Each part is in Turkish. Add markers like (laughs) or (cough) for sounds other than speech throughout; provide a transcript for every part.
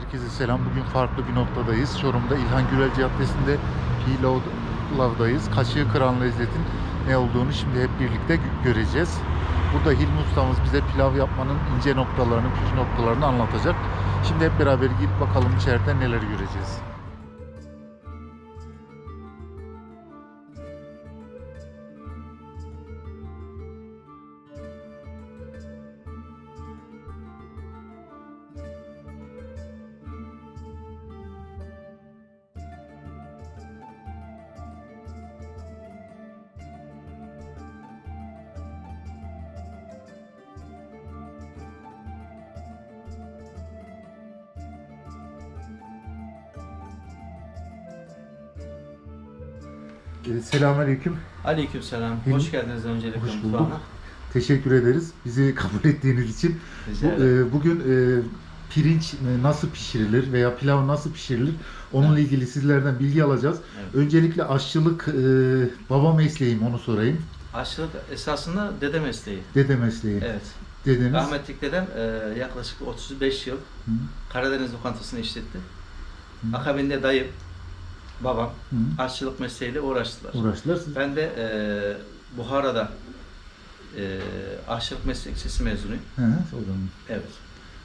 herkese selam. Bugün farklı bir noktadayız. Çorum'da İlhan Gürel Caddesi'nde Pilav'dayız. Kaşığı kıran lezzetin ne olduğunu şimdi hep birlikte gö- göreceğiz. Burada Hilmi ustamız bize pilav yapmanın ince noktalarını, püf noktalarını anlatacak. Şimdi hep beraber gidip bakalım içeride neler göreceğiz. Ee, Selamünaleyküm. Aleykümselam. Hilmi- Hoş geldiniz öncelikle Hoş bulduk. mutfağıma. Teşekkür ederiz bizi (laughs) kabul ettiğiniz için. Bu, Rica ederim. e, bugün e, pirinç e, nasıl pişirilir veya pilav nasıl pişirilir onunla ilgili sizlerden bilgi alacağız. Evet. Öncelikle aşçılık e, baba mesleğim onu sorayım. Aşçılık esasında dede mesleği. Dede mesleğim. Evet. Dedeniz. Rahmetlik dedem e, yaklaşık 35 yıl Hı, Karadeniz lokantasını işletti. Hı. Akabinde dayım, babam hı. aşçılık mesleğiyle uğraştılar. Uğraştılar. Siz Ben de e, Buhara'da e, aşçılık meslek lisesi mezunuyum. Hı, o zaman Evet.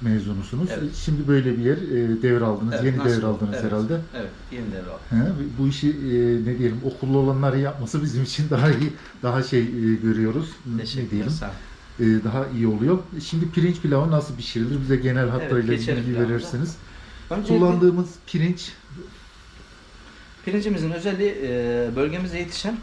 mezunusunuz. Evet. Şimdi böyle bir yer e, devraldınız. Evet, Yeni nasıl? devraldınız Evet. herhalde. Evet. Yeni devre aldım. Hı, bu işi e, ne diyelim okullu olanları yapması bizim için (laughs) daha iyi, daha şey e, görüyoruz. Ne Teşekkürler. diyelim? E, daha iyi oluyor. Şimdi pirinç pilavı nasıl pişirilir? Bize genel hatlarıyla geçelim bilgi verirsiniz. Öncelikle Kullandığımız pirinç Pirincimizin özelliği e, bölgemizde yetişen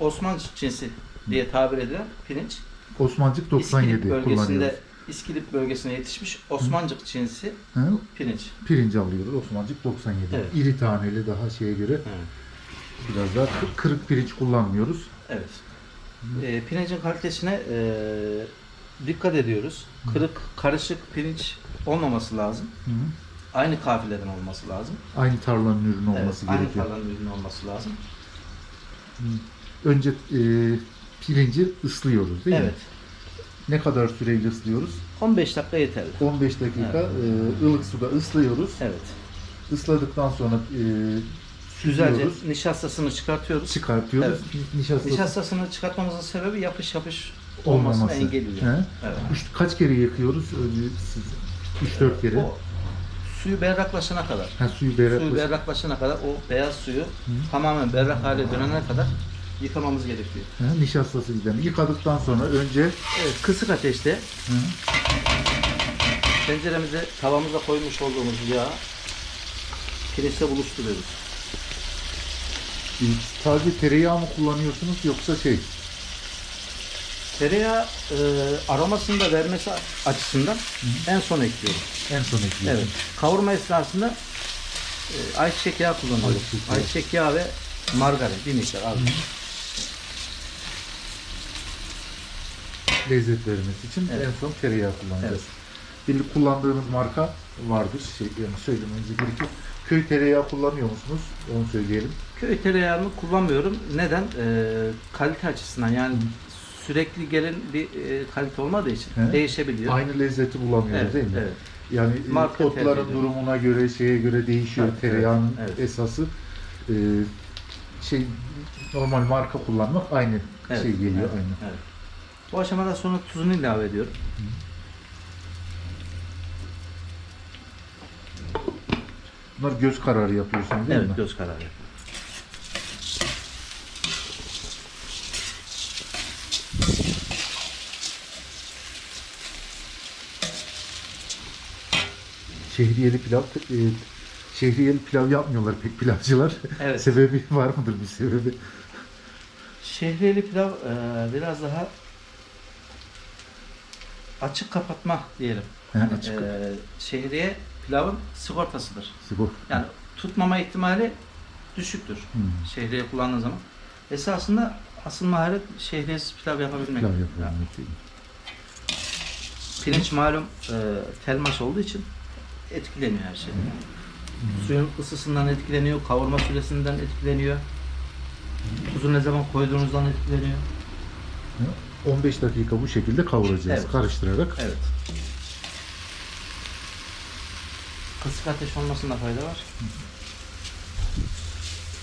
Osman cinsi diye tabir edilen pirinç. Osmancık 97 İskilip kullanıyoruz. bölgesinde İskilip bölgesine yetişmiş Osmancık cinsi Hı, pirinç. pirinç alıyoruz. Osmancık 97. Evet. İri taneli daha şeye göre biraz daha kı- kırık pirinç kullanmıyoruz. Evet. E, pirincin kalitesine e, dikkat ediyoruz. Kırık, karışık pirinç olmaması lazım. Hı. Aynı kafileden olması lazım. Aynı tarlanın ürünü olması evet, aynı gerekiyor. tarlanın ürünü olması lazım. Önce e, pirinci ıslıyoruz değil evet. mi? Ne kadar süreyle ıslıyoruz? 15 dakika yeterli. 15 dakika e, ılık suda ıslıyoruz. Evet. Isladıktan sonra e, Güzelce nişastasını çıkartıyoruz. çıkartıyoruz. Nişastası Nişastasını çıkartmamızın sebebi yapış yapış olmaması. olmasını engelliyor. He? Evet. Üç, kaç kere yıkıyoruz? Önce siz 3-4 kere. O suyu berraklaşana kadar. ha, suyu berrak. Suyu berraklaşana kadar o beyaz suyu tamamen berrak hale dönene kadar yıkamamız gerekiyor. Ha, nişastası giden. Yıkadıktan sonra önce Evet, kısık ateşte hı, tenceremize tavamıza koymuş olduğumuz yağı pirinçle buluşturuyoruz. sadece tereyağı mı kullanıyorsunuz yoksa şey Tereyağı e, aromasını da vermesi açısından en son ekliyorum. en son ekliyorsunuz? Evet. Kavurma esnasında e, ayçiçek yağı kullanıyoruz. Ayçiçek yağı. Ayçiçek yağı ve margarin bir miktar az. Lezzet vermesi için Evet. en son tereyağı kullanacağız. Bir kullandığınız marka vardır. Şey, yani söylemenize gerekir. Köy tereyağı kullanıyor musunuz? Onu söyleyelim. Köy tereyağını kullanmıyorum. Neden? E, kalite açısından yani sürekli gelen bir e, kalite olmadığı için He. değişebiliyor. Aynı lezzeti bulamıyoruz Evet, değil mi? evet. Yani e, Marka tercih otların durumuna göre, şeye göre değişiyor Evet, tereyağının evet, evet. esası. Ee, şey normal marka kullanmak aynı Evet, şey geliyor evet, aynı. evet. Bu aşamada sonra tuzunu ilave ediyorum. Bunlar göz kararı yapıyorsunuz değil Evet, mi? göz kararı. Şehriyeli pilav e, şehriyeli pilav yapmıyorlar pek pilavcılar. (laughs) Evet. Sebebi var mıdır bir sebebi? Şehriyeli pilav e, biraz daha açık kapatma diyelim. He, Yani, açık. e, şehriye pilavın sigortasıdır. Sigor. Yani tutmama ihtimali düşüktür. Hmm. Şehriye kullandığın zaman. Esasında asıl maharet şehriyesiz pilav yapabilmek. Pilav yapıyorum. değil pirinç malum e, telmaş olduğu için etkileniyor her şey. Suyun ısısından etkileniyor, kavurma süresinden etkileniyor. Tuzu ne zaman koyduğunuzdan etkileniyor. 15 dakika bu şekilde kavuracağız Evet. karıştırarak. Evet. Kısık ateş olmasında fayda var.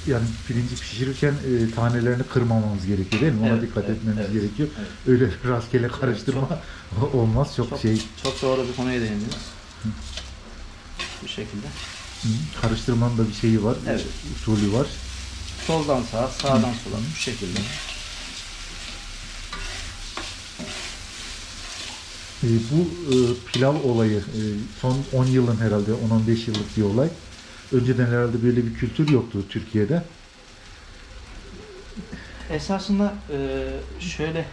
Yani pirinci pişirirken e, tanelerini kırmamamız gerekiyor değil mi? Ona Evet, dikkat evet, etmemiz evet, gerekiyor. evet. Öyle (laughs) rastgele karıştırma (laughs) olmaz. Çok, Çok, şey çok doğru bir konuya değindiniz. Bu şekilde. hı, karıştırmanın da bir şeyi var. Evet. Usulü var. Soldan sağa, sağdan sola bu şekilde. E, bu e, pilav olayı e, son 10 yılın herhalde 10-15 yıllık bir olay. Önceden herhalde böyle bir kültür yoktu Türkiye'de. Esasında e, şöyle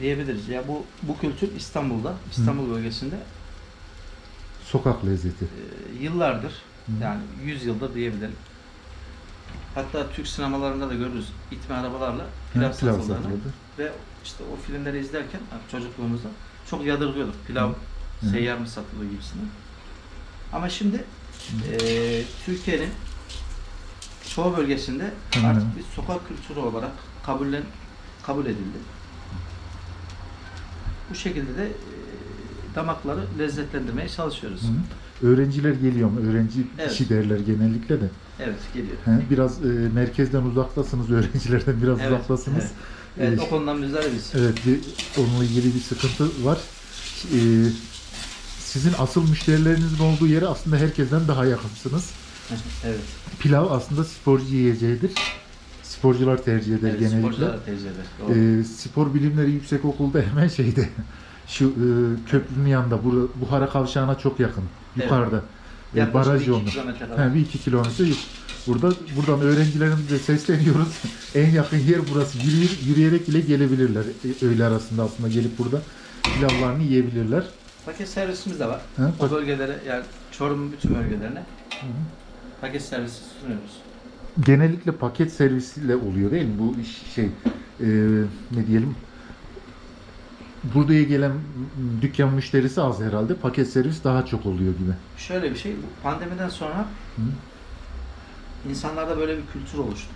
diyebiliriz. Ya bu bu kültür İstanbul'da, İstanbul bölgesinde Sokak lezzeti. e, yıllardır yani 100 yıldır diyebilirim. Hatta Türk sinemalarında da görürüz itme arabalarla pilav, satıldı. ve işte o filmleri izlerken çocukluğumuzda çok yadırgıyorduk. Pilav Hı. seyyar mı satılıyor gibisine. Ama şimdi e, Türkiye'nin çoğu bölgesinde Hı artık bir sokak kültürü olarak kabullen kabul edildi. Bu şekilde de e, damakları lezzetlendirmeye çalışıyoruz. Hı. Öğrenciler geliyor mu? Öğrenci Evet. işi derler genellikle de. Evet, geliyor. He, biraz e, merkezden uzaktasınız, öğrencilerden (laughs) biraz Evet, uzaktasınız. evet. Evet, E, o konudan müzdaribiz. Evet, bir, onunla ilgili bir sıkıntı var. Ee, sizin asıl müşterilerinizin olduğu yere aslında herkesten daha yakınsınız. evet. Pilav aslında sporcu yiyeceğidir. Sporcular tercih eder evet genellikle. sporcular tercih eder. Doğru. Ee, spor bilimleri yüksek okulda hemen şeyde (laughs) şu e, köprünün yanında bu, Buhara kavşağına çok yakın. Evet. Yukarıda. E, Yaklaşık baraj iki yolu. kilometre kadar. He, bir iki kilometre. Burada buradan öğrencilerimize sesleniyoruz. (laughs) en yakın yer burası. Yürüyür, yürüyerek bile gelebilirler. E, öğle arasında aslında gelip burada pilavlarını yiyebilirler. Paket servisimiz de var. He, O bölgelere yani Çorum'un bütün bölgelerine paket servisi sunuyoruz. genellikle paket servisiyle oluyor değil mi? Bu iş şey e, ne diyelim Buraya gelen dükkan müşterisi az herhalde. Paket servis daha çok oluyor gibi. Şöyle bir şey, bu pandemiden sonra Hı. insanlarda böyle bir kültür oluştu.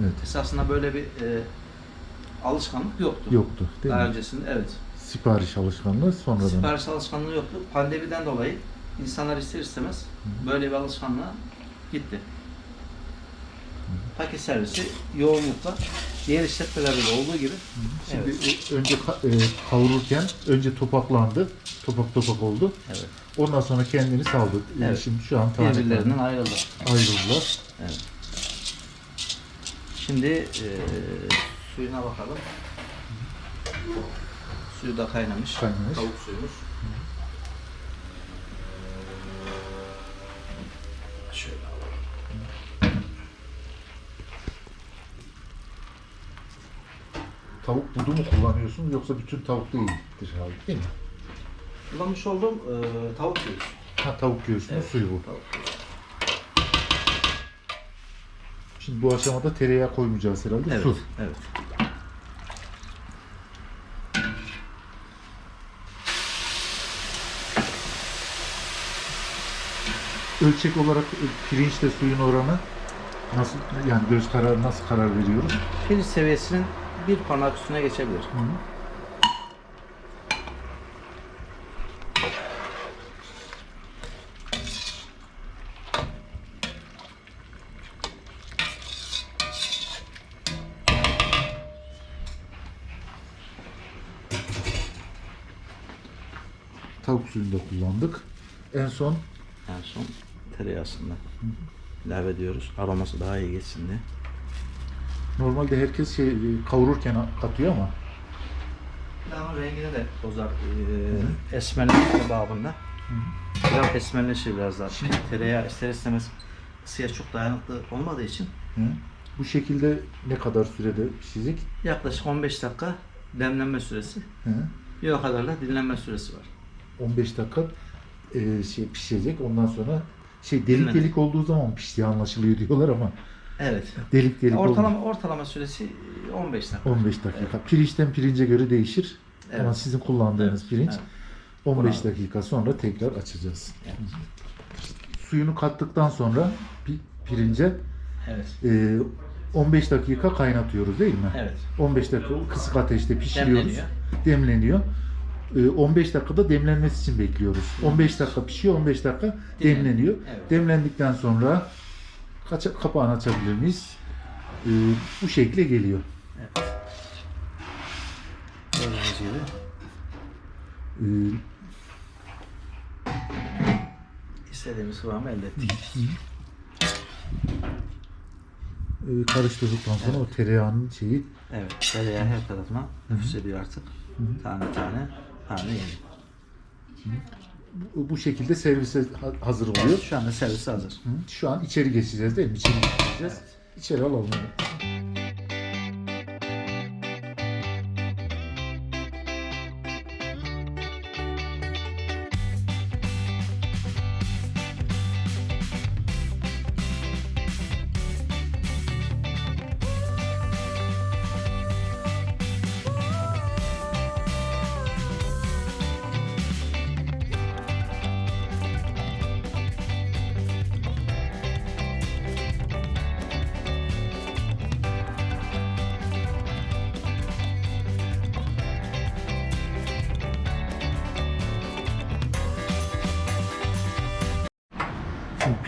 Evet. Esasında böyle bir e, alışkanlık yoktu. Yoktu değil Daha mi? öncesinde evet. Sipariş alışkanlığı sonradan. Sipariş alışkanlığı yoktu. Pandemiden dolayı insanlar ister istemez böyle bir alışkanlığa gitti. Paket servisi yoğunlukla diğer işletmelerde de olduğu gibi Şimdi e, önce ka- e, kavururken önce topaklandı. Topak topak oldu. evet, Ondan sonra kendini saldı. E, Evet. Şimdi şu an birbirlerinden tane ayrıldı. ayrıldılar. Evet. Şimdi e, suyuna bakalım. Suyu da kaynamış. Kaynamış. Tavuk suyumuz. Şöyle alalım. Tavuk budu mu kullanıyorsun yoksa bütün tavuk değildir herhalde değil mi? Kullanmış olduğum e, tavuk suyu. Ha tavuk göğsünün Evet, suyu bu. Tavuk suyu. Şimdi bu aşamada tereyağı koymayacağız herhalde. Evet, Su. evet. Ölçek olarak pirinçle suyun oranı nasıl yani göz kararı nasıl karar veriyoruz? Pirinç seviyesinin bir parmak üstüne geçebilir. Hı -hı. Tavuk suyunu da kullandık. En son En son tereyağısından ilave ediyoruz. Aroması daha iyi geçsin diye. normalde herkes şey e, kavururken katıyor ama Pilavın rengini de bozar. Ee, esmerleşme babında. Pilav esmerleşir biraz daha. Şimdi tereyağı ister istemez ısıya çok dayanıklı olmadığı için Hı. bu şekilde ne kadar sürede pişecek? yaklaşık 15 dakika demlenme süresi. Hı. Bir o kadar da dinlenme süresi var. 15 dakika e, şey pişecek. Ondan sonra şey delik Dinlenecek. delik olduğu zaman piştiği anlaşılıyor diyorlar ama Evet. delik delik olmuyor. Ortalama ortalama süresi 15 dakika. 15 dakika. Pirinçten pirince göre değişir. Ama Evet. sizin kullandığınız Evet, pirinç evet. 15 Bravo. dakika sonra tekrar açacağız. Evet. Suyunu kattıktan sonra pi- pirince Evet. e, 15 dakika kaynatıyoruz değil mi? Evet. 15 dakika kısık ateşte pişiriyoruz. Demleniyor. Demleniyor. E, 15 dakikada demlenmesi için bekliyoruz. 15 dakika pişiyor, 15 dakika demleniyor. Evet. Demlendikten sonra kaça, kapağını açabilir miyiz? E, bu şekle geliyor. Evet. Gördüğünüz gibi. E, istediğimiz kıvamı elde ettik. e, karıştırdıktan sonra o tereyağının şeyi Evet. Tereyağı her tarafına nüfus ediyor artık. Tane tane tane yeni. bu, bu şekilde servise ha- hazır oluyor. Şu anda servis hazır. Hı, Şu an içeri geçeceğiz değil mi? İçeri geçeceğiz. İçeri alalım. onu.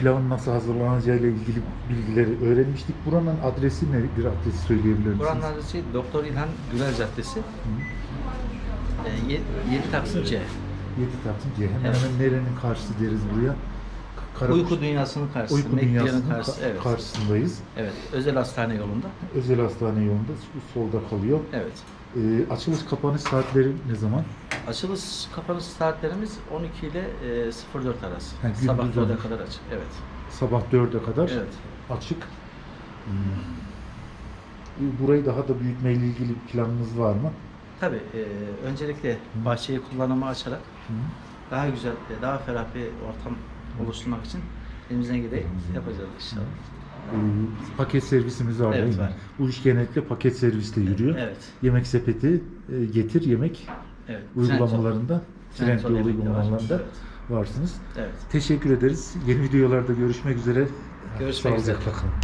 Pilavın nasıl hazırlanacağı ile ilgili bilgileri öğrenmiştik. Buranın adresi ne? Bir adresi söyleyebilir misiniz? Buranın adresi Doktor İlhan Güler Caddesi. E, 7 Taksim C. Yedi Taksim C. Hemen Evet. hemen nerenin karşısı deriz buraya? Kara- Uyku dünyasının karşısı. Uyku Mekke'nin dünyasının karşısı. ka- Evet. karşısındayız. Evet. Özel hastane yolunda. Özel hastane yolunda solda kalıyor. Evet. Ee, açılış kapanış saatleri ne zaman? Açılış kapanış saatlerimiz 12 ile e, 04 arası. Gündüz Sabah 4'e 12. kadar açık. Evet. Sabah 4'e kadar Evet. açık. Hmm. Burayı daha da büyütmeyle ilgili planınız var mı? Tabii e, öncelikle bahçeyi kullanıma açarak Hı. daha güzel, e, daha ferah bir ortam oluşturmak için elimizden geleni yapacağız inşallah. Paket servisimiz var Evet, değil mi? var. Bu iş genellikle paket servisle yürüyor. Evet. Yemek sepeti, e, getir yemek Evet. uygulamalarında, yemekte var. uygulamalarında Evet. varsınız. Evet. Teşekkür ederiz. Yeni videolarda görüşmek üzere. Görüşmek üzere. Sağlıcakla kalın.